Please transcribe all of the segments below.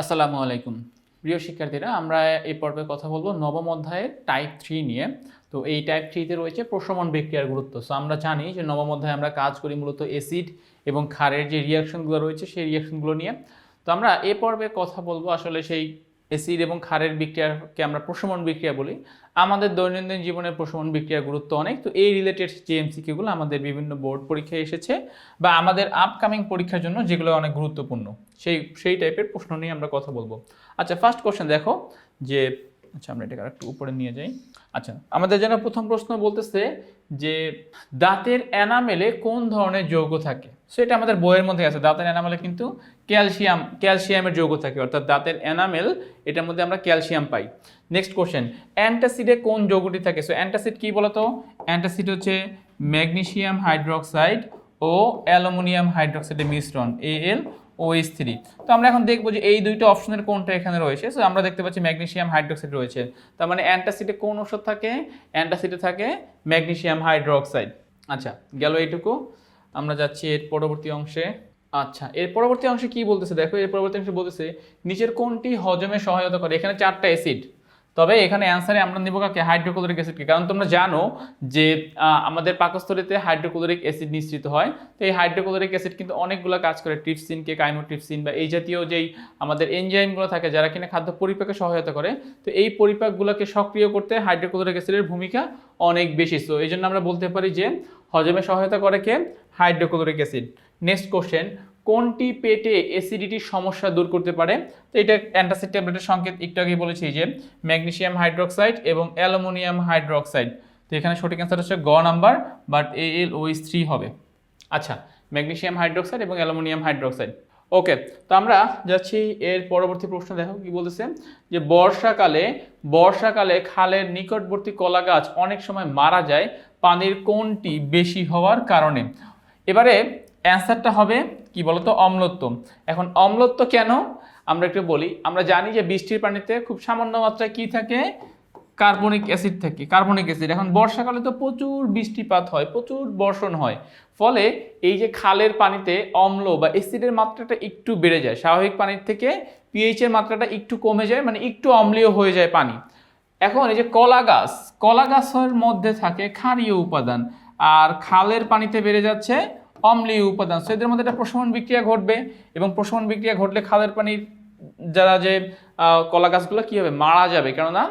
আসসালামু আলাইকুম। প্রিয় শিক্ষার্থীরা, আমরা এই পর্বে কথা বলব নবম অধ্যায়ের টাইপ থ্রি নিয়ে। তো এই টাইপ থ্রিতে রয়েছে প্রশমন বিক্রিয়ার গুরুত্ব। সো আমরা জানি যে নবম অধ্যায়ে আমরা কাজ করি মূলত অ্যাসিড এবং ক্ষারের যে রিয়াকশনগুলো রয়েছে, সেই রিয়াকশনগুলো নিয়ে। তো আমরা এ পর্বে কথা বলব আসলে সেই অ্যাসিড এবং ক্ষারের বিক্রিয়াকে আমরা প্রশমন বিক্রিয়া বলি। আমাদের দৈনন্দিন জীবনের প্রশমন বিক্রিয়ার গুরুত্ব অনেক। তো এই রিলেটেড যে এমসিকিউগুলো আমাদের বিভিন্ন বোর্ড পরীক্ষায় এসেছে বা আমাদের আপকামিং পরীক্ষার জন্য যেগুলো অনেক গুরুত্বপূর্ণ। সেই সেই টাইপের প্রশ্ন নিয়ে আমরা কথা বলব। আচ্ছা ফার্স্ট কোশ্চেন দেখো যে আচ্ছা আমরা এটাকে একটু উপরে নিয়ে যাই। আচ্ছা আমাদের যেন প্রথম প্রশ্ন বলতেছে যে, দাঁতের এনামেলে কোন ধরনের যৌগ থাকে? সো এটা আমাদের বইয়ের মধ্যে আছে। দাঁতের এনামেলে কিন্তু ক্যালসিয়াম ক্যালসিয়ামের যৌগ থাকে, অর্থাৎ দাঁতের এনামেল এটার মধ্যে আমরা ক্যালসিয়াম পাই। নেক্সট কোশ্চেন অ্যান্টাসিডে কোন যৌগটি থাকে? সো অ্যান্টাসিড কি বলতো? অ্যান্টাসিড হচ্ছে ম্যাগনেসিয়াম হাইড্রোক্সাইড ও অ্যালুমিনিয়াম হাইড্রোক্সাইডের মিশ্রণ A L O H three তো আমরা এখন দেখব যে এই দুইটা অপশনের কোনটা এখানে রয়েছে। সো আমরা দেখতে পাচ্ছি ম্যাগনেসিয়াম হাইড্রোক্সাইড রয়েছে। তার মানে অ্যান্টাসিডে কোন ওষুধ থাকে? অ্যান্টাসিডে থাকে ম্যাগনেসিয়াম হাইড্রোক্সাইড আচ্ছা গেল এইটুকু। আমরা যাচ্ছি এর পরবর্তী অংশে। আচ্ছা এর পরবর্তী অংশে কি বলতেছে? দেখো, এর পরবর্তী অংশে বলতেছে, নিচের কোনটি হজমে সহায়তা করে। এখানে চারটা অ্যাসিড। তবে এখানে অ্যান্সারে আমরা নিব কাকে? হাইড্রোক্লোরিক অ্যাসিডকে কারণ তোমরা জানো যে আমাদের পাকস্থলীতে হাইড্রোক্লোরিক অ্যাসিড নিঃসৃত হয়। তো এই হাইড্রোক্লোরিক অ্যাসিড কিন্তু অনেকগুলো কাজ করে। ট্রিপসিনকে কাইমোট্রিপসিন বা এই জাতীয় যেই আমাদের এনজাইমগুলো থাকে, যারা কিনা খাদ্য পরিপাকে সহায়তা করে, তো এই পরিপাকগুলোকে সক্রিয় করতে হাইড্রোক্লোরিক অ্যাসিডের ভূমিকা অনেক বেশি। সো এই জন্য আমরা বলতে পারি যে, হজমে সহায়তা করে কে? Hydrochloric acid. নেক্সট কোশ্চেন কোনটি পেটে অ্যাসিডিটির সমস্যা দূর করতে পারে? তো এটা অ্যান্টাসিড ট্যাবলেটের সংকেত একটু আগে বলেছি যে ম্যাগনেসিয়াম হাইড্রোক্সাইড এবং অ্যালুমিনিয়াম হাইড্রোক্সাইড তো এখানে সঠিক অ্যান্সার হচ্ছে গ নাম্বার বাট এ এল ওইস থ্রি হবে। আচ্ছা ম্যাগনেসিয়াম হাইড্রোক্সাইড এবং অ্যালুমিনিয়াম হাইড্রোক্সাইড ওকে তো আমরা যাচ্ছি, এর পরবর্তী প্রশ্ন দেখো কি বলতেছে, যে বর্ষাকালে বর্ষাকালে খালের নিকটবর্তী কলা গাছ অনেক সময় মারা যায় পানির কোনটি বেশি হওয়ার কারণে? এবারে অ্যান্সারটা হবে কি বলতো অম্লত্ব। এখন অম্লত্ব কেন? আমরা একটু বলি। আমরা জানি যে বৃষ্টির পানিতে খুব সামান্য মাত্রায় কি থাকে? কার্বনিক অ্যাসিড থাকে, কার্বনিক অ্যাসিড। এখন বর্ষাকালে তো প্রচুর বৃষ্টিপাত হয়, প্রচুর বর্ষণ হয়। ফলে এই যে খালের পানিতে অম্ল বা অ্যাসিডের মাত্রাটা একটু বেড়ে যায়, স্বাভাবিক পানির থেকে পিএইচ এর মাত্রাটা একটু কমে যায় মানে একটু অম্লীয় হয়ে যায় পানি। এখন এই যে কলা গাছ, কলা গাছের মধ্যে থাকে ক্ষারীয় উপাদান। আর খালের পানিতে বেড়ে যাচ্ছে অম্লীয় উপাদান। সো এদের মধ্যে একটা প্রশমন বিক্রিয়া ঘটবে এবং প্রশমন বিক্রিয়া ঘটলে খালের পানির যারা যে কলা গাছগুলো কী হবে? মারা যাবে। কেননা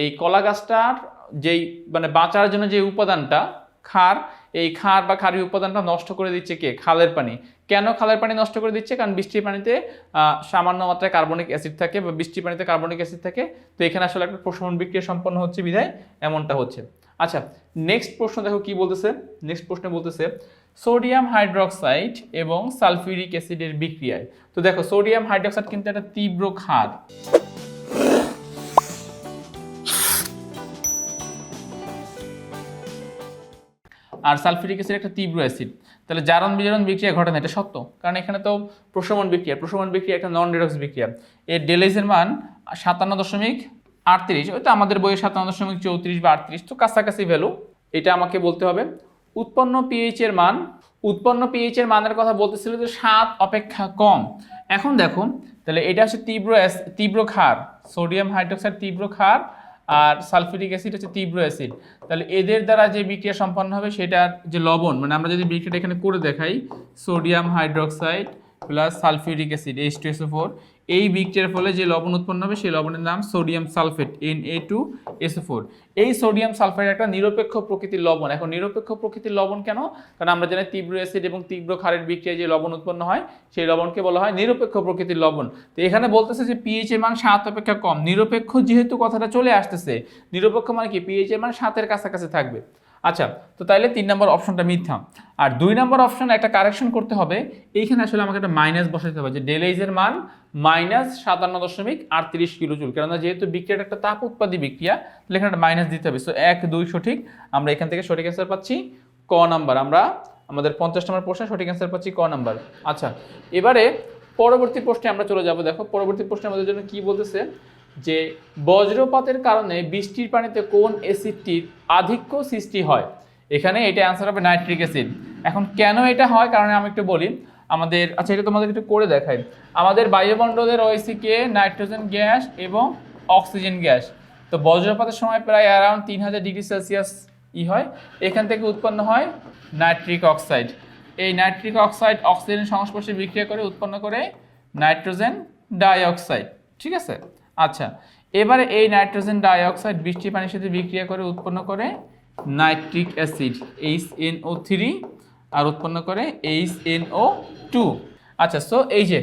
এই কলা গাছটার যেই মানে বাঁচার জন্য যে উপাদানটা, ক্ষার এই ক্ষার বা ক্ষারীয় উপাদানটা নষ্ট করে দিচ্ছে কে? খালের পানি। কেন খালের পানি নষ্ট করে দিচ্ছে? কারণ বৃষ্টির পানিতে সামান্য মাত্রায় কার্বনিক অ্যাসিড থাকে বা বৃষ্টির পানিতে কার্বনিক অ্যাসিড থাকে। তো এখানে আসলে একটা প্রশমন বিক্রিয়া সম্পন্ন হচ্ছে বিধায় এমনটা হচ্ছে। আচ্ছা নেক্সট প্রশ্ন দেখো কি বলতেছে? নেক্সট প্রশ্ন বলতেছে সোডিয়াম হাইড্রোক্সাইড এবং সালফিউরিক অ্যাসিডের বিক্রিয়ায়। তো দেখো সোডিয়াম হাইড্রোক্সাইড কিন্তু একটা তীব্র ক্ষার আর সালফিউরিক অ্যাসিড একটা তীব্র অ্যাসিড। তাহলে জারণ বিজারণ বিক্রিয়া ঘটে না, এটা সত্য। কারণ এখানে তো প্রশমন বিক্রিয়া প্রশমন বিক্রিয়া একটা নন রিডক্স বিক্রিয়া। এর ডেলেজের মান সাতান্ন দশমিক আটত্রিশ, ওই তো আমাদের বইয়ে সাতান্ন দশমিক চৌত্রিশ বা আটত্রিশ, তো কাছাকাছি ভ্যালু এটা আমাকে বলতে হবে। উৎপন্ন পিএইচ এর মান, উৎপন্ন পিএইচ এর মানের কথা বলতেছিল যে সাত অপেক্ষা কম। এখন দেখো তাহলে এটা হচ্ছে তীব্র তীব্র ক্ষার সোডিয়াম হাইড্রোক্সাইড তীব্র ক্ষার আর সালফিউরিক অ্যাসিড হচ্ছে তীব্র অ্যাসিড। তাহলে এদের দ্বারা যে বিক্রিয়া সম্পন্ন হবে সেটার যে লবণ মানে আমরা যদি বিক্রিয়াটা এখানে করে দেখাই, sodium hydroxide plus sulphuric acid H two SO four এই বিক্রিয়ার ফলে যে লবণ উৎপন্ন হবে, সেই লবণের নাম sodium sulphate N A two SO four এই সোডিয়াম সালফেট একটা নিরপেক্ষ প্রকৃতির লবণ। এখন নিরপেক্ষ প্রকৃতির লবণ কেন? কারণ আমরা জানি তীব্র অ্যাসিড এবং তীব্র ক্ষারের বিক্রিয়ায় যে লবণ উৎপন্ন হয়, সেই লবণকে বলা হয় নিরপেক্ষ প্রকৃতির লবণ। তো এখানে বলতেছে যে পিএইচ এর মান সাত অপেক্ষা কম। নিরপেক্ষ যেহেতু কথাটা চলে আসতেছে, নিরপেক্ষ মানে কি? পিএইচ এর মান সাতের কাছাকাছি থাকবে। আচ্ছা তো তাইলে তিন নম্বর অপশনটা মিথ্যা। আর দুই নম্বর অপশন একটা কারেকশন করতে হবে। এইখানে আসলে আমাকে একটা মাইনাস বসাতে হবে যে ডেলেজের মান মাইনাস সাতান্ন দশমিক আটত্রিশ কিলো জুল। কেননা যেহেতু বিক্রিয়াটা একটা তাপ উৎপাদী বিক্রিয়া, তাহলে এখানে একটা মাইনাস দিতে হবে। সো এক, দুই সঠিক। আমরা এখান থেকে সঠিক অ্যান্সার পাচ্ছি ক নাম্বার। আমরা আমাদের পঞ্চাশ নম্বর প্রশ্নে সঠিক অ্যান্সার পাচ্ছি ক নাম্বার। আচ্ছা এবারে পরবর্তী প্রশ্নে আমরা চলে যাব। দেখো, পরবর্তী প্রশ্নে আমাদের জন্য কি বলতেছে? যে বজ্রপাতের কারণে বৃষ্টির পানিতে কোন অ্যাসিডটির আধিক্য সৃষ্টি হয়? এখানে এটা অ্যান্সার হবে নাইট্রিক অ্যাসিড। এখন কেন এটা হয়? কারণে আমি একটু বলি। আমাদের আচ্ছা এটা তোমাদের একটু করে দেখাই। আমাদের বায়ুমণ্ডলে রয়েছে কে নাইট্রোজেন গ্যাস এবং অক্সিজেন গ্যাস। তো বজ্রপাতের সময় প্রায় অ্যারাউন্ড তিন হাজার ডিগ্রি সেলসিয়াস ই হয়। এখান থেকে উৎপন্ন হয় নাইট্রিক অক্সাইড। এই নাইট্রিক অক্সাইড অক্সিজেনের সংস্পর্শে বিক্রিয়া করে উৎপন্ন করে নাইট্রোজেন ডাইঅক্সাইড। ঠিক আছে? আচ্ছা এবারে এই নাইট্রোজেন ডাইঅক্সাইড বৃষ্টি পানির সাথে বিক্রিয়া করে উৎপন্ন করে nitric acid H N O three আর উৎপন্ন করে এইচ এন ও টু আচ্ছা সো এই যে,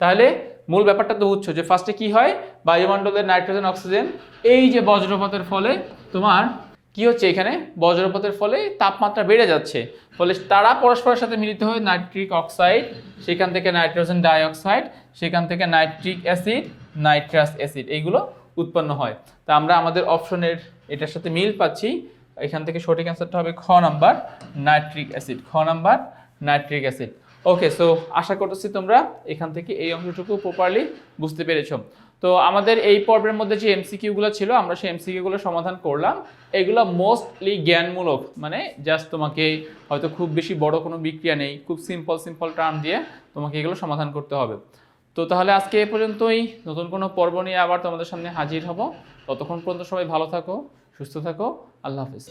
তাহলে মূল ব্যাপারটা তো বুঝছ যে ফার্স্টে কি হয়? বায়ুমণ্ডলের নাইট্রোজেন, অক্সিজেন, এই যে বজ্রপাতের ফলে তোমার কি হচ্ছে এখানে? বজ্রপাতের ফলে তাপমাত্রা বেড়ে যাচ্ছে। ফলে তারা পরস্পরের সাথে মিলিত হয়ে নাইট্রিক অক্সাইড, সেখান থেকে নাইট্রোজেন ডাইঅক্সাইড, সেখান থেকে নাইট্রিক অ্যাসিড নাইট্রাস অ্যাসিড এইগুলো উৎপন্ন হয়। তা আমরা আমাদের অপশনের এটার সাথে মিল পাচ্ছি। এখান থেকে সঠিক অ্যান্সারটা হবে খ নাম্বার নাইট্রিক অ্যাসিড খ number nitric acid okay so আশা করতেছি তোমরা এখান থেকে এই অংশটুকু প্রপারলি বুঝতে পেরেছ। তো আমাদের এই পর্বের মধ্যে যে এমসিকিউগুলো ছিল, আমরা সেই এমসিকিউগুলো সমাধান করলাম। এগুলো মোস্টলি জ্ঞানমূলক মানে জাস্ট তোমাকে হয়তো খুব বেশি বড় কোনো বিক্রিয়া নেই। খুব সিম্পল সিম্পল টার্ম দিয়ে তোমাকে এগুলো সমাধান করতে হবে। তো তাহলে আজকে এ পর্যন্তই। নতুন কোনো পর্ব নিয়ে আবার তোমাদের সামনে হাজির হব। ততক্ষণ পর্যন্ত সবাই ভালো থাকো, সুস্থ থাকো। আল্লাহ হাফিজ।